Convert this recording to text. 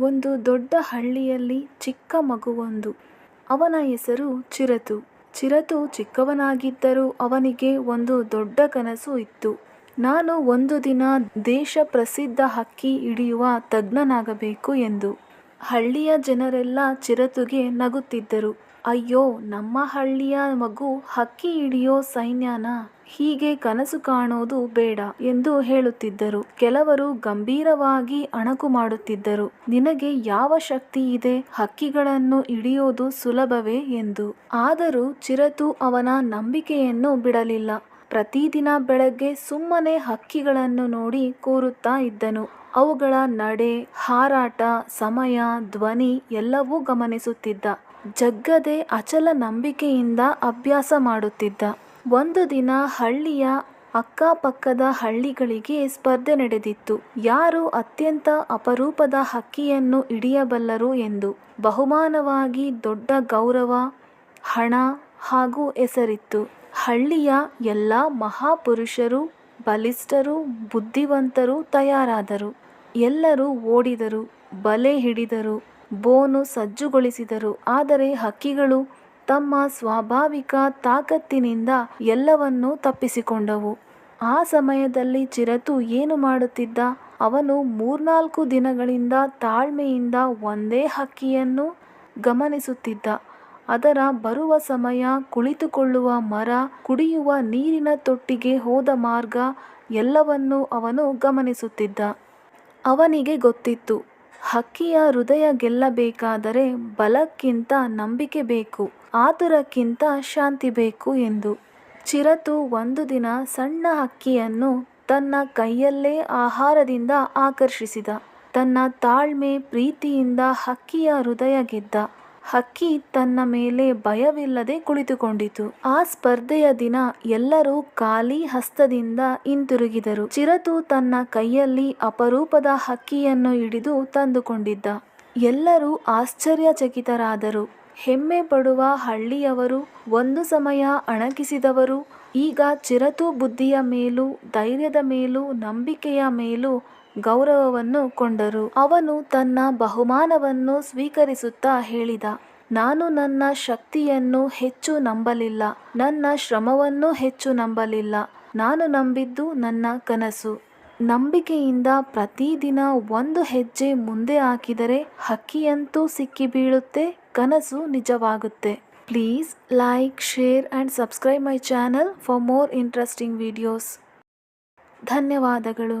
ಒಂದು ದೊಡ್ಡ ಹಳ್ಳಿಯಲ್ಲಿ ಚಿಕ್ಕ ಮಗುವೊಂದು. ಅವನ ಹೆಸರು ಚಿರತು. ಚಿರತು ಚಿಕ್ಕವನಾಗಿದ್ದರೂ ಅವನಿಗೆ ಒಂದು ದೊಡ್ಡ ಕನಸು ಇತ್ತು. ನಾನು ಒಂದು ದಿನ ದೇಶ ಪ್ರಸಿದ್ಧ ಹಕ್ಕಿ ಹಿಡಿಯುವ ತಜ್ಞನಾಗಬೇಕು ಎಂದು. ಹಳ್ಳಿಯ ಜನರೆಲ್ಲ ಚಿರತುಗೆ ನಗುತ್ತಿದ್ದರು. ಅಯ್ಯೋ, ನಮ್ಮ ಹಳ್ಳಿಯ ಮಗು ಹಕ್ಕಿ ಹಿಡಿಯೋ ಸೈನ್ಯನ ಹೀಗೆ ಕನಸು ಕಾಣೋದು ಬೇಡ ಎಂದು ಹೇಳುತ್ತಿದ್ದರು. ಕೆಲವರು ಗಂಭೀರವಾಗಿ ಅಣಕು ಮಾಡುತ್ತಿದ್ದರು. ನಿನಗೆ ಯಾವ ಶಕ್ತಿ ಇದೆ? ಹಕ್ಕಿಗಳನ್ನು ಹಿಡಿಯೋದು ಸುಲಭವೇ ಎಂದು. ಆದರೂ ಚಿರತು ಅವನ ನಂಬಿಕೆಯನ್ನು ಬಿಡಲಿಲ್ಲ. ಪ್ರತಿದಿನ ಬೆಳಗ್ಗೆ ಸುಮ್ಮನೆ ಹಕ್ಕಿಗಳನ್ನು ನೋಡಿ ಕೂರುತ್ತಾ ಇದ್ದನು. ಅವುಗಳ ನಡೆ, ಹಾರಾಟ, ಸಮಯ, ಧ್ವನಿ ಎಲ್ಲವೂ ಗಮನಿಸುತ್ತಿದ್ದ. ಜಗ್ಗದೆ ಅಚಲ ನಂಬಿಕೆಯಿಂದ ಅಭ್ಯಾಸ ಮಾಡುತ್ತಿದ್ದ. ಒಂದು ದಿನ ಹಳ್ಳಿಯ ಅಕ್ಕಪಕ್ಕದ ಹಳ್ಳಿಗಳಿಗೆ ಸ್ಪರ್ಧೆ ನಡೆದಿತ್ತು. ಯಾರು ಅತ್ಯಂತ ಅಪರೂಪದ ಹಕ್ಕಿಯನ್ನು ಹಿಡಿಯಬಲ್ಲರು ಎಂದು ಬಹುಮಾನವಾಗಿ ದೊಡ್ಡ ಗೌರವ, ಹಣ ಹಾಗೂ ಹೆಸರಿತ್ತು. ಹಳ್ಳಿಯ ಎಲ್ಲ ಮಹಾಪುರುಷರು, ಬಲಿಷ್ಠರು, ಬುದ್ಧಿವಂತರು ತಯಾರಾದರು. ಎಲ್ಲರೂ ಓಡಿದರು, ಬಲೆ ಹಿಡಿದರು. ಬೋನು ಸಜ್ಜುಗೊಳಿಸಿದರು. ಆದರೆ ಹಕ್ಕಿಗಳು ತಮ್ಮ ಸ್ವಾಭಾವಿಕ ತಾಕತ್ತಿನಿಂದ ಎಲ್ಲವನ್ನೂ ತಪ್ಪಿಸಿಕೊಂಡವು. ಆ ಸಮಯದಲ್ಲಿ ಚಿರತು ಏನು ಮಾಡುತ್ತಿದ್ದ? ಅವನು ಮೂರ್ನಾಲ್ಕು ದಿನಗಳಿಂದ ತಾಳ್ಮೆಯಿಂದ ಒಂದೇ ಹಕ್ಕಿಯನ್ನು ಗಮನಿಸುತ್ತಿದ್ದ. ಅದರ ಬರುವ ಸಮಯ ಕುಳಿತುಕೊಳ್ಳುವ ಮರ, ಕುಡಿಯುವ ನೀರಿನ ತೊಟ್ಟಿಗೆ ಹೋದ ಮಾರ್ಗ ಎಲ್ಲವನ್ನೂ ಅವನು ಗಮನಿಸುತ್ತಿದ್ದ. ಅವನಿಗೆ ಗೊತ್ತಿತ್ತು ಹಕ್ಕಿಯ ಹೃದಯ ಗೆಲ್ಲಬೇಕಾದರೆ ಬಲಕ್ಕಿಂತ ನಂಬಿಕೆ ಬೇಕು, ಆತುರಕ್ಕಿಂತ ಶಾಂತಿ ಬೇಕು ಎಂದು. ಚಿರತು ಒಂದು ದಿನ ಸಣ್ಣ ಹಕ್ಕಿಯನ್ನು ತನ್ನ ಕೈಯಲ್ಲೇ ಆಹಾರದಿಂದ ಆಕರ್ಷಿಸಿದ. ತನ್ನ ತಾಳ್ಮೆ, ಪ್ರೀತಿಯಿಂದ ಹಕ್ಕಿಯ ಹೃದಯ ಗೆದ್ದ. ಹಕ್ಕಿ ತನ್ನ ಮೇಲೆ ಭಯವಿಲ್ಲದೆ ಕುಳಿತುಕೊಂಡಿತು. ಆ ಸ್ಪರ್ಧೆಯ ದಿನ ಎಲ್ಲರೂ ಖಾಲಿ ಹಸ್ತದಿಂದ ಹಿಂತಿರುಗಿದರು. ಚಿರತು ತನ್ನ ಕೈಯಲ್ಲಿ ಅಪರೂಪದ ಹಕ್ಕಿಯನ್ನು ಹಿಡಿದು ತಂದುಕೊಂಡಿದ್ದ. ಎಲ್ಲರೂ ಆಶ್ಚರ್ಯಚಕಿತರಾದರು. ಹೆಮ್ಮೆ ಪಡುವ ಹಳ್ಳಿಯವರು ಒಂದು ಸಮಯ ಅಣಕಿಸಿದವರು, ಈಗ ಚಿರತು ಬುದ್ಧಿಯ ಮೇಲೂ ಧೈರ್ಯದ ಮೇಲೂ ನಂಬಿಕೆಯ ಮೇಲೂ ಗೌರವವನ್ನು ಕೊಂಡರು. ಅವನು ತನ್ನ ಬಹುಮಾನವನ್ನು ಸ್ವೀಕರಿಸುತ್ತಾ ಹೇಳಿದ, ನಾನು ನನ್ನ ಶಕ್ತಿಯನ್ನು ಹೆಚ್ಚು ನಂಬಲಿಲ್ಲ, ನನ್ನ ಶ್ರಮವನ್ನು ಹೆಚ್ಚು ನಂಬಲಿಲ್ಲ. ನಾನು ನಂಬಿದ್ದು ನನ್ನ ಕನಸು. ನಂಬಿಕೆಯಿಂದ ಪ್ರತಿದಿನ ಒಂದು ಹೆಜ್ಜೆ ಮುಂದೆ ಹಾಕಿದರೆ ಹಕ್ಕಿಯಂತೂ ಸಿಕ್ಕಿ ಬೀಳುತ್ತೆ ಕನಸು ನಿಜವಾಗುತ್ತೆ. Please like share and subscribe my channel for more interesting videos ಧನ್ಯವಾದಗಳು.